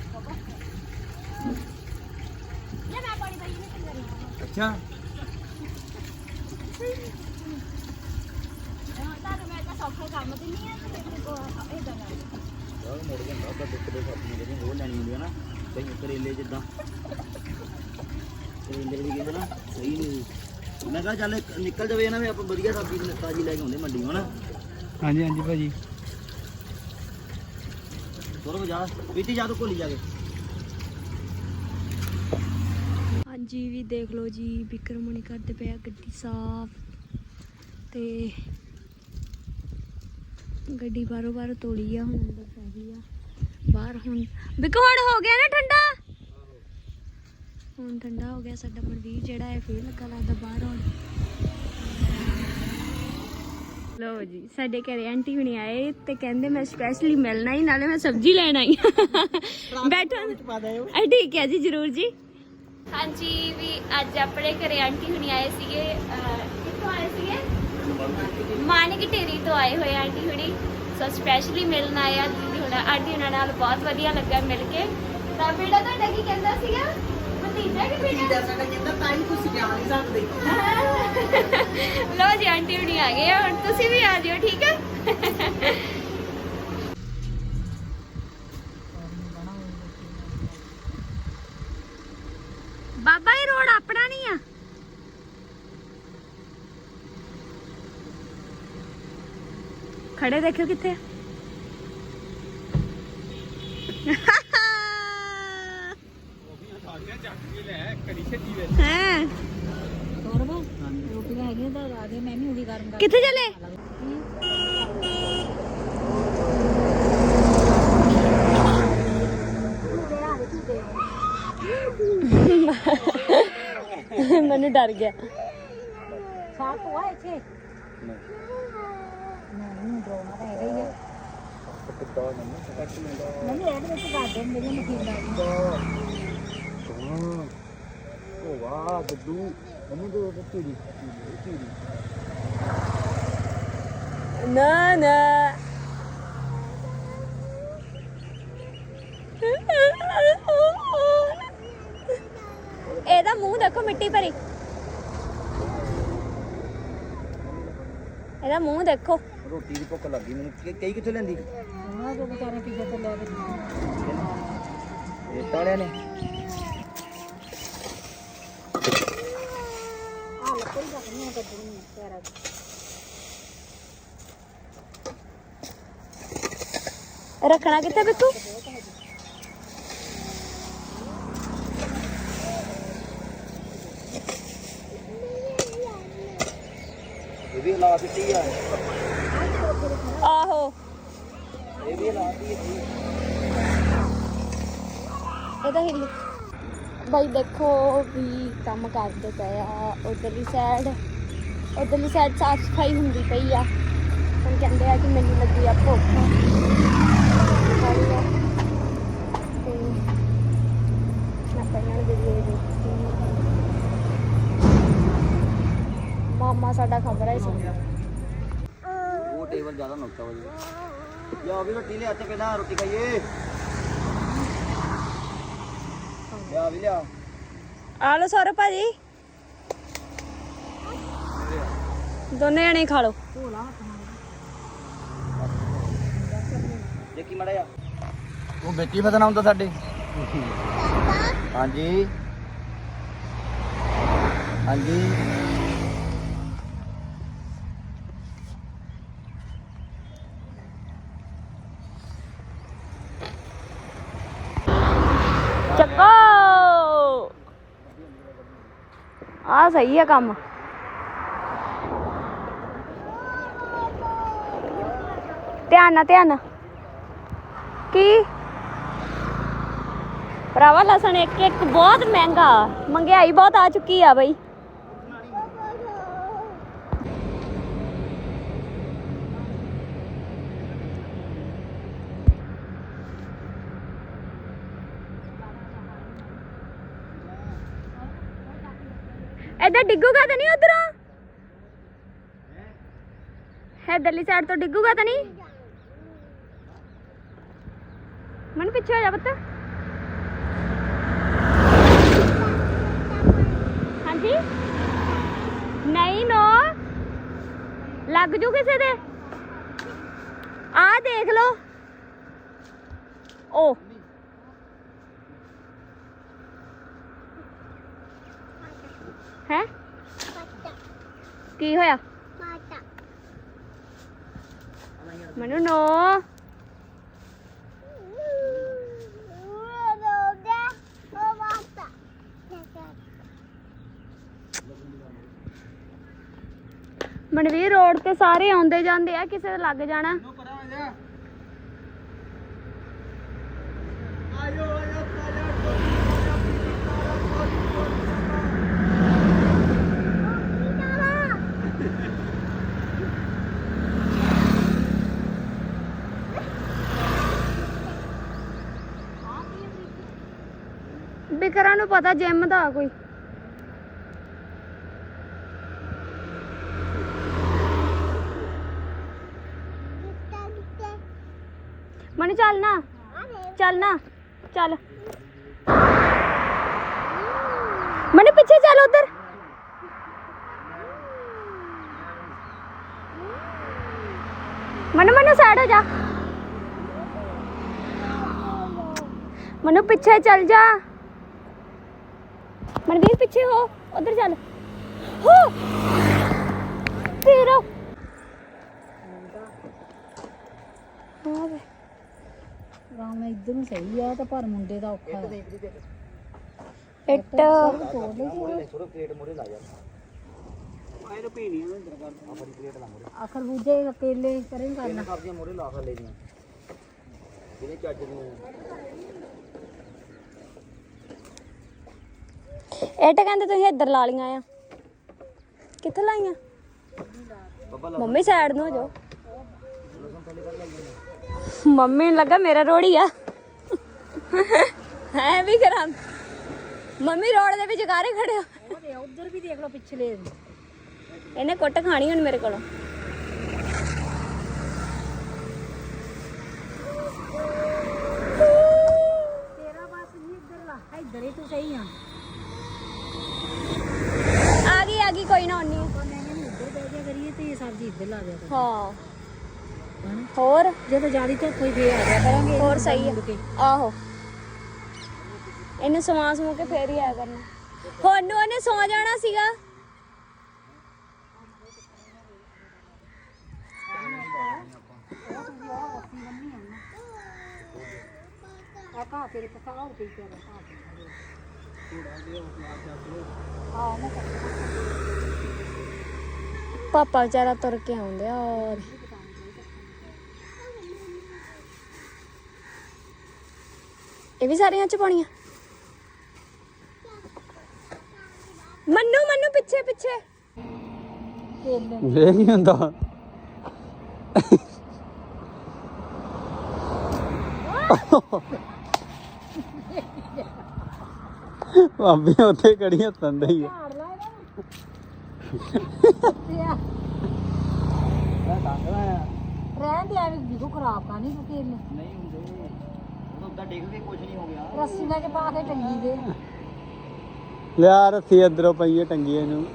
ਅੱਛਾ ਯਾਰ ਮੁੜ ਜਾਂਦਾ ਤਾਂ ਦੁੱਖ ਦੇ ਸਬਜ਼ੀਆਂ ਜਿਹੜੀਆਂ ਉਹ ਲੈਣੀ ਹੁੰਦੀਆਂ ਨਾ ਕਈ ਕਰੇਲੇ ਜਿੱਦਾਂ ਕਰੇਲੇ ਵੀ ਕਹਿੰਦੇ ਨਾ ਸਹੀ ਨਹੀਂ ਮੈਂ ਕਿਹਾ ਚੱਲ ਨਿਕਲ ਜਾਵੇ ਨਾ ਵੀ ਆਪਾਂ ਵਧੀਆ ਸਬਜ਼ੀ ਤਾਜੀ ਲੈ ਕੇ ਆਉਂਦੇ ਮੰਡੀ ਹਨਾ ਹਾਂਜੀ ਹਾਂਜੀ ਭਾਜੀ। ਤੋਰ ਜਾ ਪੀਤੀ ਜਾ ਤੂੰ ਕੋਲੀ ਜਾ ਕੇ। ਹਾਂਜੀ ਵੀ ਦੇਖ ਲਓ ਜੀ ਵਿਕਰਮ ਹੁਣੀ ਕਰਦੇ ਪਿਆ ਗੱਡੀ ਸਾਫ਼ ਤੇ ਗੱਡੀ ਬਾਰੋ ਬਾਰ ਤੋੜੀ ਆ ਹੁਣ ਅੰਦਰ ਪੈ ਗਈ ਆ। ਬਾਹਰ ਹੁਣ ਬਿਕੋ ਹੁਣ ਹੋ ਗਿਆ ਨਾ ਠੰਡਾ? ਹੁਣ ਠੰਡਾ ਹੋ ਗਿਆ ਸਾਡਾ ਮਨਵੀਰ ਜਿਹੜਾ ਹੈ ਫੇਰ ਲੱਗਾ ਲੱਗਦਾ ਬਾਹਰ ਹੁਣ। ਲੋ ਜੀ ਸਾਡੇ ਘਰੇ ਆਂਟੀ ਹੁਣੀ ਆਏ ਤੇ ਕਹਿੰਦੇ ਮੈਂ ਸਪੈਸ਼ਲੀ ਮਿਲਣਾ ਹੀ ਨਾਲੇ ਮੈਂ ਸਬਜ਼ੀ ਲੈਣ ਆਈ ਬੈਠੋ। ਆ ਠੀਕ ਹੈ ਜੀ ਜਰੂਰ ਜੀ। ਹਾਂਜੀ ਵੀ ਅੱਜ ਆਪਣੇ ਘਰੇ ਆਂਟੀ ਹੁਣੀ ਆਏ ਸੀਗੇ ਕਿੱਥੋਂ ਆਏ ਸੀਗੇ? ਮਾਨਕ ਢੇਰੀ ਤੋਂ ਆਏ ਹੋਏ ਆਂਟੀ ਹੁਣੀ। ਸੋ ਸਪੈਸ਼ਲੀ ਮਿਲਣ ਆਏ ਆ ਦੀਦੀ ਹੁਣ ਆਂਟੀ ਹੁਣਾਂ ਨਾਲ ਬਹੁਤ ਵਧੀਆ ਲੱਗਾ ਮਿਲ ਕੇ। ਤਾਂ ਬੇਟਾ ਤੁਹਾਡਾ ਕੀ ਕਹਿੰਦਾ ਸੀਗਾ? ਭਤੀਜਾ ਕਿ ਬੇਟਾ? ਸਾਡਾ ਕਹਿੰਦਾ ਤਾਂ ਹੀ ਤੁਸੀਂ ਜਾ ਨਹੀਂ ਸਕਦੇ। ਲੋ ਜੀ ਆਂਟੀ ਹੁਣੀ ਆ ਗਏ ਹੁਣ ਤੁਸੀਂ ਵੀ ਆ ਜਿਓ ਠੀਕ ਹੈ ਬਾਬਾ ਇਹ ਰੋਡ ਆਪਣਾ ਨਹੀਂ ਆ ਖੜੇ ਦੇਖਿਓ ਕਿੱਥੇ ਹੈ ਸੌਰਵ ਰੋਟੀਆਂ ਹੈਗੀਆਂ ਤਾਂ ਆ ਗਏ ਮੈਂ ਵੀ ਉਹੀ ਗਰਮ ਕਰ ਕਿੱਥੇ ਚਲੇ ਮੈਨੂੰ ਡਰ ਗਿਆ ਸਾਫ਼ ਹੋਆ ਇੱਥੇ ਨਹੀਂ ਡਰਾਉਣਾ ਤਾਂ ਹੈਗਾ ਹੀ ਆ ਨਹੀਂ ਇਹਦੇ ਵਿੱਚ ਦੱਸ ਦੇ ਮੇਰੀ ਮਸ਼ੀਨ ਦਾ ਓ ਵਾਹ ਬੱਦੂ ਮੰਮੀ ਦੋ ਤੇਰੀ ਤੇਰੀ ਨਾ ਨਾ ਇਹਦਾ ਮੂੰਹ ਦੇਖੋ ਮਿੱਟੀ ਭਰੀ। ਇਹਦਾ ਮੂੰਹ ਦੇਖੋ। ਰੋਟੀ ਦੀ ਭੁੱਖ ਲੱਗੀ ਮੈਨੂੰ। ਕਈ ਕਿੱਥੇ ਲੈਂਦੀ? ਉਹਨਾਂ ਦੇ ਵਿਚਾਰੇ ਕੀ ਜਦ ਲੈ ਕੇ ਇਹ ਤਾਲਿਆਂ ਨੇ। ਆ ਲੱਕੜੀ ਦਾ ਨਹੀਂ ਕੱਢਣੀ ਪਿਆਰਾ ਰੱਖਣਾ ਕਿੱਥੇ ਬਿੱਕੂ? ਇਹ ਵੀ ਲਾ ਦਿੱਤੀ ਆ। ਆਹੋ। ਇਹਦਾ ਹਿੱਲ ਬਾਈ ਦੇਖੋ ਵੀ ਕੰਮ ਕਰਦੇ ਪਏ ਆ ਉਧਰਲੀ ਸਾਈਡ ਉਧਰਲੀ ਸਾਈਡ ਸਾਫ਼ ਸਫ਼ਾਈ ਹੁੰਦੀ ਪਈ ਆ। ਹੁਣ ਕਹਿੰਦੇ ਆ ਕਿ ਮੈਨੂੰ ਲੱਗੀ ਆ ਭੁੱਖ। ਤੇ ਮੈਂ ਪਹਿਲਾਂ ਦੇ ਮਾਮਾ ਸਾਡਾ ਖਬਰ ਹੈ ਸੀ ਉਹ ਟੇਬਲ ਜ਼ਿਆਦਾ ਨੁਕਤਾ ਹੋ ਜੀ ਲਿਆ ਵੀ ਰੋਟੀ ਲਿਆ ਤੇ ਪਹਿਲਾਂ ਰੋਟੀ ਖਾਈਏ। ਲਿਆ ਵੀ ਲਿਆ ਆ ਲੋ ਸੌਰਵ ਭਾਜੀ। ਦੋਨੇ ਜਣੇ ਹੀ ਖਾ ਲਓ। ਦੇਖੀ ਮੜਾ ਆ ਉਹ ਬੇਟੀ ਫਤਨਾ ਹੁੰਦਾ ਸਾਡੇ। ਹਾਂਜੀ। ਹਾਂਜੀ ਚੱਕੋ ਆ ਸਹੀ ਆ ਕੰਮ। ਧਿਆਨ ਨਾਲ ਧਿਆਨ ਨਾਲ। ਕੀ? ਭਰਾਵਾ ਲਸਣ ਇੱਕ ਇੱਕ ਬਹੁਤ ਮਹਿੰਗਾ। ਮਹਿੰਗਾਈ ਬਹੁਤ ਆ ਚੁੱਕੀ ਆ ਬਈ ਇੱਧਰ ਡਿੱਗੂਗਾ ਤਾਂ ਨਹੀਂ ਉਧਰੋਂ? ਇੱਧਰਲੀ ਸਾਈਡ ਤੋਂ ਡਿੱਗੂਗਾ ਤਾਂ ਨਹੀਂ? ਮਨ ਪਿੱਛੇ ਹੋ ਜਾ ਪੁੱਤ। ਹਾਂਜੀ? ਨਹੀਂ, ਨੋ। ਲੱਗ ਜੂ ਕਿਸੇ ਦੇ। ਆ ਦੇਖ ਲਓ। ਓ। ਕੀ ਹੋਇਆ? ਮੈਨੂੰ ਨੋ। ਮਨਵੀਰ ਰੋਡ ਤੇ ਸਾਰੇ ਆਉਂਦੇ ਜਾਂਦੇ ਆ ਕਿਸੇ ਦੇ ਲੱਗ ਜਾਣਾ। ਮੈਨੂੰ ਪਤਾ ਜਿਮ ਦਾ ਕੋਈ। ਮਨ ਚੱਲ ਨਾ। ਚੱਲ ਨਾ। ਚੱਲ। ਮਨ ਪਿੱਛੇ ਚੱਲ ਉਧਰ। ਮਨ ਮਨ ਸਾਈਡ ਹੋ ਜਾ। ਮਨੂ ਪਿੱਛੇ ਚੱਲ ਜਾ। ਪਿੱਛੇ ਹੋ ਉਧਰ ਚੱਲ। ਹੋ! ਤੇਰਾ। ਹਾਂ ਵੇ। ਰਾਮ ਇੱਧਰ ਨੂੰ ਸਹੀ ਆ ਤਾਂ ਪਰ ਮੁੰਡੇ ਦਾ ਔਖਾ ਹੈ ਇੱਟ ਥੋੜਾ ਪਲੇਟ ਮੋਰੇ ਲਾ ਜਾ ਆਖਰ ਬੂਝੇ ਅਕੇਲੇ ਕਰੇ ਕਰਨਾ। ਸਬਜ਼ੀਆਂ ਮੋਰੇ ਲਾ ਖਾ ਲੈਣੀਆਂ। ਜਿਹਨੇ ਚੱਜ ਨੂੰ ਇੱਟ ਕਹਿੰਦੇ ਤੁਸੀਂ ਇੱਧਰ ਲਾ ਲੀਆਂ ਆ। ਕਿੱਥੇ ਲਾਈਆਂ? ਮੰਮੀ ਸਾਈਡ ਨੂੰ ਹੋ ਜਾਓ। ਮੰਮੀ ਨੂੰ ਲੱਗਾ ਮੇਰਾ ਰੋੜੀ ਆ। ਹੈ ਵੀ ਕਰਾਂ ਮੰਮੀ ਰੋਡ ਦੇ ਵਿੱਚ ਕਾਰੇ ਖੜੇ ਹੋ? ਉਧਰ ਵੀ ਦੇਖ ਲਓ ਪਿਛਲੇ। ਇਹਨੇ ਕੁੱਟ ਖਾਣੀ ਹੁਣ ਮੇਰੇ ਕੋਲੋਂ ਤੇਰਾ ਬਸ ਨਹੀਂ ਇੱਧਰ ਲਾ ਇੱਧਰ ਹੀ ਤੂੰ ਸਹੀ ਆ ਆ ਗਈ ਆ ਗਈ ਕੋਈ ਨਾ ਉਨੀ ਉਹ ਨਹੀਂ ਨਹੀਂ ਇੱਧਰ ਬਹਿ ਜਾ ਕਰੀਏ ਤੇ ਇਹ ਕਰ ਹਾਂ। ਹਨਾ ਹੋਰ ਜਦੋਂ ਜ਼ਿਆਦਾ ਧੁੱਪ ਹੋਈ ਫੇਰ ਆ ਜਾ ਕਰਾਂਗੇ। ਹੋਰ ਸਹੀ ਮੁੜ ਕੇ। ਆ ਆਹੋ। ਇਹਨੂੰ ਸਵਾ ਸਮੂ ਕੇ ਫੇਰ ਹੀ ਆਇਆ ਕਰਨਾ। ਹੁਣ ਨੂੰ ਉਹਨੇ ਸੌ ਜਾਣਾ ਸੀਗਾ। ਆ ਕਾ ਤੇਰੇ ਪਕਾ ਹੋ ਤੇ ਤੇਰਾ ਪਾਪਾ ਵਿਚਾਰਾ ਤੁਰ ਕੇ ਆਉਂਦੇ ਆ ਔਰ ਇਹ ਵੀ ਸਾਰੀਆਂ ਚ ਪਾਉਣੀਆਂ। ਮੰਨੂ ਮੰਨੂ ਪਿੱਛੇ ਪਿੱਛੇ। ਵੇਖ ਨਹੀਂ ਹੁੰਦਾ। ਭਾਬੀ ਉੱਥੇ ਕੜੀਆਂ ਤੰਦੇ ਹੀ ਆ। ਰਹਿਣ ਦੇ ਐਵੇਂ ਜਿਗੋ ਖਰਾਬ ਕਾ ਨਹੀਂ ਕੇਲੇ ਨਹੀਂ ਹੁੰਦੇ। ਉਹ ਤਾਂ ਡਿੱਗ ਕੇ ਕੁਝ ਨਹੀਂ ਹੋ ਗਿਆ। ਰੱਸੀ ਨਾਲ ਚ ਪਾ ਕੇ ਟੰਗੀ ਦੇ। ਲਿਆ ਰੱਸੀ ਅੰਦਰੋਂ ਪਈਏ ਟੰਗੀ ਇਹਨੂੰ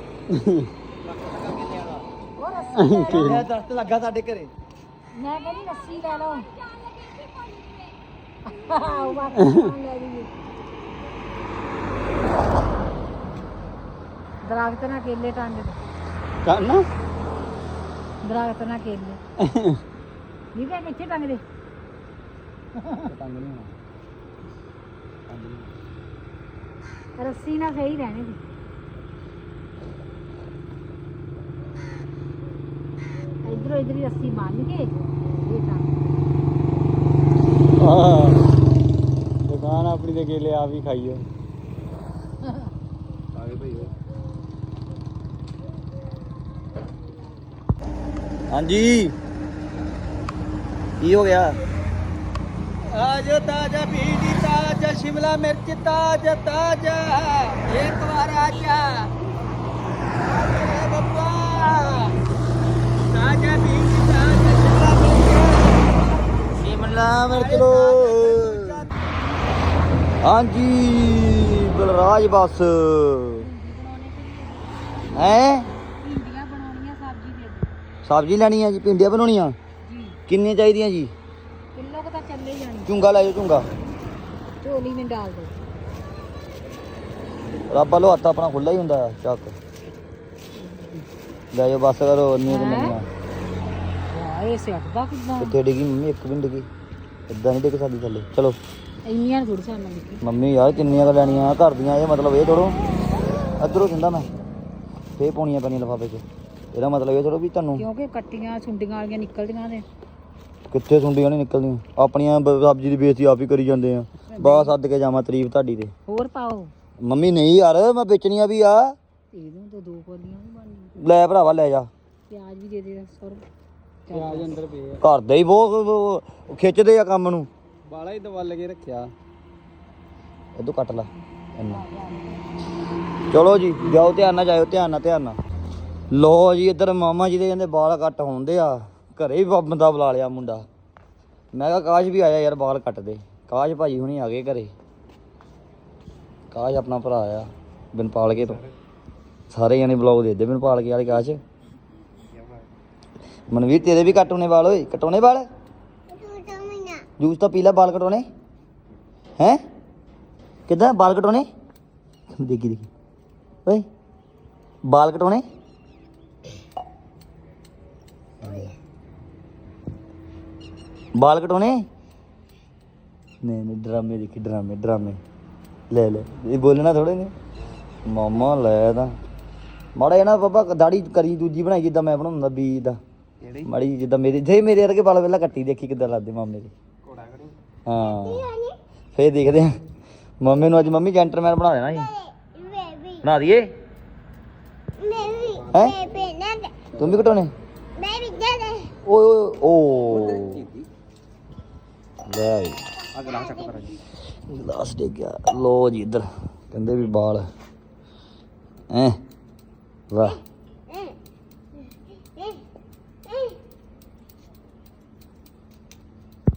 ਉਹ ਰੱਸੀ ਲੈ ਲਓ। ਇਹ ਦਰਖਤ ਲੱਗਾ ਸਾਡੇ ਘਰੇ। ਮੈਂ ਕਹਿੰਦੀ ਰੱਸੀ ਲੈ ਲਓ। ਆਹ ਬਾਤ ਲੈ ਲਈਏ। ਦਰਖਤ ਨਾਲ ਕੇਲੇ ਟੰਗ ਦੇ। ਕੰਨ ਦਰਖਤ ਨਾਲ ਕੇਲੇ ਨਹੀਂ ਕਿ ਕਿੱਥੇ ਟੰਗ ਦੇ। ਟੰਗ ਨਹੀਂ ਹੋਣਾ। ਰੱਸੀ ਨਾਲ ਸਹੀ ਰਹਿਣੇ ਸੀ ਇਧਰੋਂ ਇਧਰ ਹੀ ਰੱਸੀ ਬੰਨ ਕੇ ਇਹ ਟੰਗ ਆਹ। ਦੁਕਾਨ ਆਪਣੀ ਦੇ ਕੇਲੇ ਆ ਵੀ ਖਾਈਓ ਹਾਂਜੀ। ਕੀ ਹੋ ਗਿਆ? ਆਜੋ ਤਾਜਾ ਭੀੜੀ ਤਾਜਾ ਸ਼ਿਮਲਾ ਮਿਰਚ ਤਾਜਾ ਤਾਜਾ। ਇੱਕ ਵਾਰ ਆਜਾ ਬੱਬਾ ਤਾਜਾ ਭੀੜੀ ਤਾਜਾ ਸ਼ਿਮਲਾ ਮਿਰਚ। ਸ਼ਿਮਲਾ ਮਿਰਚ ਲੋ ਹਾਂਜੀ ਬਲਰਾਜ ਬੱਸ। ਹੈ ਭਿੰਡੀਆਂ ਬਣਾਉਣੀਆਂ ਸਬਜ਼ੀ ਦੇ ਦਿਓ। ਸਬਜ਼ੀ ਲੈਣੀ ਆ ਜੀ ਭਿੰਡੀਆਂ ਬਣਾਉਣੀਆਂ। ਜੀ। ਕਿੰਨੀਆਂ ਚਾਹੀਦੀਆਂ ਜੀ? ਕਿਲੋ ਕੁ ਤਾਂ ਚੱਲੇ ਜਾਣੀ। ਚੁੰਗਾ ਲੈ ਜਾਓ ਚੁੰਗਾ ਝੋਲੀ ਵਿੱਚ ਡਾਲ ਦੋ। ਰੱਬ ਵੱਲੋਂ ਹੱਥ ਆਪਣਾ ਖੁੱਲਾ ਹੀ ਹੁੰਦਾ ਹੈ, ਚੱਕ। ਲੈ ਜਾਓ ਬੱਸ ਕਰੋ ਇੰਨੀਆਂ ਕਿ ਲੈਣੀਆਂ ਵਾਹ ਇਹ ਸਿੱਟਦਾ ਕਿਦਾਂ? ਕਿੱਥੇ ਡਿੱਗੀ ਮੰਮੀ ਇੱਕ ਵੀ ਨੀ ਡਿੱਗੀ। ਇਦਾਂ ਨਹੀਂ ਡਿੱਗ ਸਕਦੀ ਥੱਲੇ। ਚਲੋ। ਇੰਨੀਆਂ ਥੋੜੀ ਸਾਨੂੰ ਲਿਖੀ ਮੰਮੀ ਯਾਰ ਕਿੰਨੀਆਂ ਕੁ ਲੈਣੀਆਂ? ਘਰ ਦੀਆਂ ਇਹ ਮਤਲਬ ਇਹ ਥੋੜੋ ਇੱਧਰੋਂ ਦਿੰਦਾ ਮੈਂ। ਫੇ ਪਾਉਣੀਆਂ ਪੈਣੀਆਂ ਲਫਾਫੇ 'ਚ। ਇਹਦਾ ਮਤਲਬ ਇਹ ਥੋੜੋ ਵੀ ਤੁਹਾਨੂੰ ਕਿਉਂਕਿ ਕੱਟੀਆਂ ਸੁੰਡੀਆਂ ਵਾਲੀਆਂ ਨਿਕਲਦੀਆਂ ਨੇ। ਕਿੱਥੇ ਸੁੰਡੀਆਂ ਨਹੀਂ ਨਿਕਲਦੀਆਂ? ਆਪਣੀਆਂ ਬ- ਸਬਜ਼ੀ ਦੀ ਬੇਇੱਜ਼ਤੀ ਆਪ ਹੀ ਕਰੀ ਜਾਂਦੇ ਆ। ਬਾ ਸੱਦ ਕੇ ਜਾਵਾਂ ਤਾਰੀਫ ਤੁਹਾਡੀ ਤੇ। ਹੋਰ ਪਾਓ। ਮੰਮੀ ਨਹੀਂ ਯਾਰ ਮੈਂ ਵੇਚਣੀਆਂ ਵੀ ਆ। ਇਹਦੋਂ ਤਾਂ ਦੋ ਕੋਲੀਆਂ ਵੀ ਬਣਨੀਆਂ। ਲੈ ਭਰਾਵਾ ਲੈ ਜਾ। ਪਿਆਜ਼ ਵੀ ਦੇ ਦੇ ਸੁਰ ਪਿਆਜ ਅੰਦਰ ਪਏ ਆ। ਘਰ ਦੇ ਹੀ ਬਹੁਤ ਉਹ ਖਿੱਚਦੇ ਆ ਕੰਮ ਨੂੰ। ਬਾਲਾ ਹੀ ਦਵਲ ਕੇ ਰੱਖਿਆ। ਇਦੋਂ ਕੱਟ ਲਾ। ਇੰਨਾ। ਚਲੋ ਜੀ ਜਾਓ ਧਿਆਨ ਨਾਲ ਜਾਇਓ ਧਿਆਨ ਨਾਲ ਧਿਆਨ ਨਾਲ। ਲੋ ਜੀ, ਇੱਧਰ ਮਾਮਾ ਜੀ ਦੇ ਕਹਿੰਦੇ ਵਾਲ ਕੱਟ ਹੁੰਦੇ ਆ। ਘਰੇ ਹੀ ਬੰਦਾ ਬੁਲਾ ਲਿਆ ਮੁੰਡਾ। ਮੈਂ ਕਿਹਾ, ਕਾਸ਼ ਵੀ ਆਇਆ ਯਾਰ ਵਾਲ ਕੱਟ ਦੇ ਕਾਸ਼ ਭਾਜੀ ਹੁਣੀ ਆ ਗਏ ਘਰੇ। ਕਾਸ਼ ਆਪਣਾ ਭਰਾ ਆ ਬਨਪਾਲ ਕੇ ਤੋਂ। ਸਾਰੇ ਜਾਣੇ ਬਲੌਗ ਦੇ ਬਨਪਾਲ ਕੇ ਵਾਲੇ, ਕਾਸ਼। ਮਨਵੀਰ, ਤੇਰੇ ਵੀ ਕੱਟਉਣੇ ਵਾਲ, ਓਏ। ਕਟਾਉਣੇ ਵਾਲ? ਜੂਸ ਤਾਂ ਪੀ ਲੈ, ਵਾਲ ਕਟਾਉਣੇ ਹੈ? ਕਿੱਦਾਂ, ਵਾਲ ਕਟਾਉਣੇ ਦੇਖੀ ਦੇਖੀ। ਓਏ, ਵਾਲ ਕਟਾਉਣੇ ਵਾਲ ਕਟਾਉਣੇ? ਨਹੀਂ ਨਹੀਂ ਡਰਾਮੇ ਦੇਖੀ ਡਰਾਮੇ ਡਰਾਮੇ। ਲੈ ਲੈ ਇਹ ਬੋਲਣਾ ਥੋੜੇ ਨੇ। ਮਾਮਾ ਲੈ ਤਾਂ। ਮਾੜਾ ਨਾ ਬਾਬਾ ਦਾੜੀ ਕਰੀ ਦੂਜੀ ਬਣਾਈ ਜਿੱਦਾਂ ਮੈਂ ਬਣਾਉਂਦਾ ਬੀ ਦਾ। ਕਿਹੜੀ? ਮਾੜੀ ਜਿੱਦਾਂ ਮੇਰੇ ਜੇ ਮੇਰੇ ਵਰਗੇ ਵਾਲ ਪਹਿਲਾਂ ਕੱਟੀ ਦੇਖੀ ਕਿੱਦਾਂ ਲੱਗਦੇ ਮਾਮੇ ਦੇ। ਘੋੜਾ ਕਰੀ ਹਾਂ। ਫੇਰ ਦੇਖਦੇ ਆ ਮੰਮੀ ਨੂੰ ਅੱਜ ਮੰਮੀ ਜੈਂਟਲਮੈਨ ਬਣਾ ਦੇਣਾ ਸੀ। ਬਣਾ ਦਈਏ? ਹੈ? ਤੂੰ ਵੀ ਕਟਾਉਣੇ? ਓਏ ਓਏ ਓ ਲੈ ਆਈ। ਆ ਗਲਾਸ ਚੱਕ ਕਰ ਜੀ ਗਲਾਸ ਗਿਆ ਲੋ ਜੀ ਇੱਧਰ ਕਹਿੰਦੇ ਵੀ ਬਾਲ ਐ ਵਾਹ